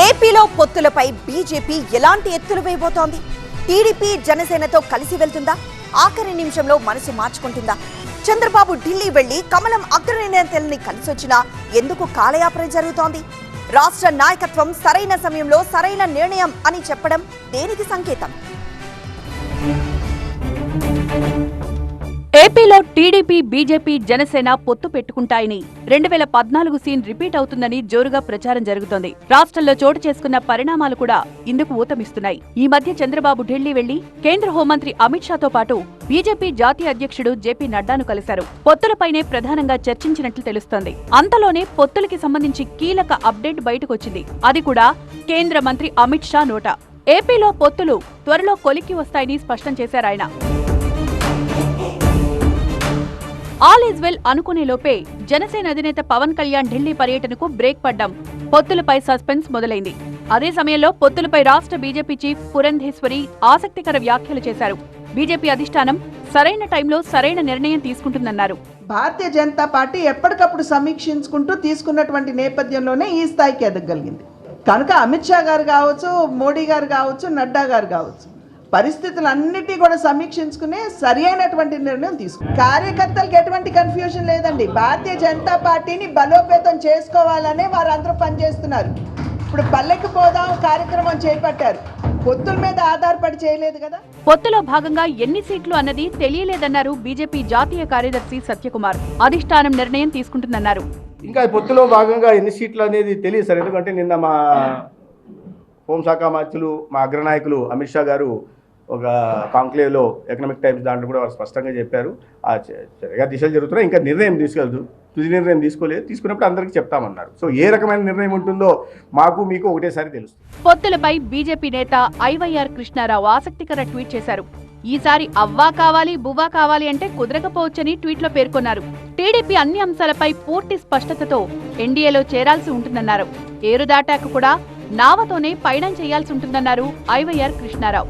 ఏపీలో పొత్తులపై బీజేపీ ఎలాంటి ఎత్తులు వేయబోతోంది? టీడీపీ జనసేనతో కలిసి వెళ్తుందా? ఆఖరి నిమిషంలో మనసు మార్చుకుంటుందా? చంద్రబాబు ఢిల్లీ వెళ్ళి కమలం అగ్రనేతల్ని కలిసొచ్చినా ఎందుకు కాలయాపన జరుగుతోంది? రాష్ట్ర నాయకత్వం సరైన సమయంలో సరైన నిర్ణయం అని చెప్పడం దేనికి సంకేతం? ఏపీలో టీడీపీ బీజేపీ జనసేన పొత్తు పెట్టుకుంటాయని. రెండు వేల పద్నాలుగు సీన్ రిపీట్ అవుతుందని జోరుగా ప్రచారం జరుగుతోంది. రాష్ట్రంలో చోటు చేసుకున్న పరిణామాలు కూడా ఇందుకు ఊతమిస్తున్నాయి. ఈ మధ్య చంద్రబాబు ఢిల్లీ వెళ్ళి కేంద్ర హోంమంత్రి అమిత్ షాతో పాటు బీజేపీ జాతీయ అధ్యక్షుడు జేపీ నడ్డాను కలిశారు. పొత్తులపైనే ప్రధానంగా చర్చించినట్లు తెలుస్తోంది. అంతలోనే పొత్తులకి సంబంధించి కీలక అప్డేట్ బయటకొచ్చింది. అది కూడా కేంద్ర మంత్రి అమిత్ షా నోట. ఏపీలో పొత్తులు త్వరలో కొలిక్కి వస్తాయని స్పష్టం చేశారాయన ఆల్ ఈజ్ వెల్ అనుకునే లోపే జనసేన అధినేత పవన్ కళ్యాణ్ ఢిల్లీ పర్యటనకు బ్రేక్ పడ్డం. పొత్తులపై సస్పెన్స్ మొదలైంది. అదే సమయంలో పొత్తులపై రాష్ట్ర బీజేపీ చీఫ్ పురంధేశ్వరి ఆసక్తికర వ్యాఖ్యలు చేశారు. బీజేపీ అధిష్టానం సరైన టైంలో సరైన నిర్ణయం తీసుకుంటుందన్నారు. భారతీయ జనతా పార్టీ ఎప్పటికప్పుడు సమీక్షించుకుంటూ తీసుకున్నటువంటి నేపథ్యంలోనే ఈ స్థాయికి ఎదగలిగింది. కనుక అమిత్ షా గారు కావచ్చు మోడీ గారు కావచ్చు నడ్డా గారు కావచ్చు. పరిస్థితులన్నిటి కూడా సమీక్షించుకుని సరి అయినటువంటి నిర్ణయం తీసుకున్నారు కార్యకర్తలకు ఎటువంటి కన్ఫ్యూజన్ లేదండి. భారతీయ జనతా పార్టీని బలోపేతం చేసుకోవాలనే వారందరూ పనిచేస్తున్నారు. ఇప్పుడు పల్లెకి పోదాం కార్యక్రమం చేపట్టారు. పొత్తుల మీద ఆధారపడి చేయలేదు కదా? పొత్తులో భాగంగా ఎన్ని సీట్లు అన్నది తెలియలేదన్నారు బీజేపీ జాతీయ కార్యదర్శి సత్యకుమార్. అధిష్టానం నిర్ణయం తీసుకుంటుందన్నారు. ఇంకా ఈ పొత్తులో భాగంగా ఎన్ని సీట్లు అనేది తెలియదు సార్. ఎందుకంటే నిన్న మా హోంశాఖ మంత్రులు మా అగ్రనాయకులు అమిత్ షా గారు ఒక కాంక్లేవ్లో ఎకనామిక్ టైమ్స్ దాంట్లో కూడా వారు స్పష్టంగా చెప్పారు. ఆ దిశలు జరుగుతున్నాయి. ఇంకా నిర్ణయం తీసుకెళ్దు తుది నిర్ణయం తీసుకోలేదు. తీసుకున్నప్పుడు అందరికీ చెప్తామన్నారు. సో ఏ రకమైన నిర్ణయం ఉంటుందో మాకు మీకు ఒకటేసారి తెలుసు. పొత్తులపై బీజేపీ నేత ఐవైఆర్ కృష్ణారావు ఆసక్తికర ట్వీట్ చేశారు. ఈసారి అవ్వా కావాలి బువ్వా కావాలి అంటే కుదరకపోవచ్చని ట్వీట్లో పేర్కొన్నారు. టీడీపీ అన్ని అంశాలపై పూర్తి స్పష్టతతో ఎన్డీఏలో చేరాల్సి ఉంటుందన్నారు. ఏరు దాటాక కూడా నావతోనే పయనం చేయాల్సి ఉంటుందన్నారు ఐవైఆర్ కృష్ణారావు.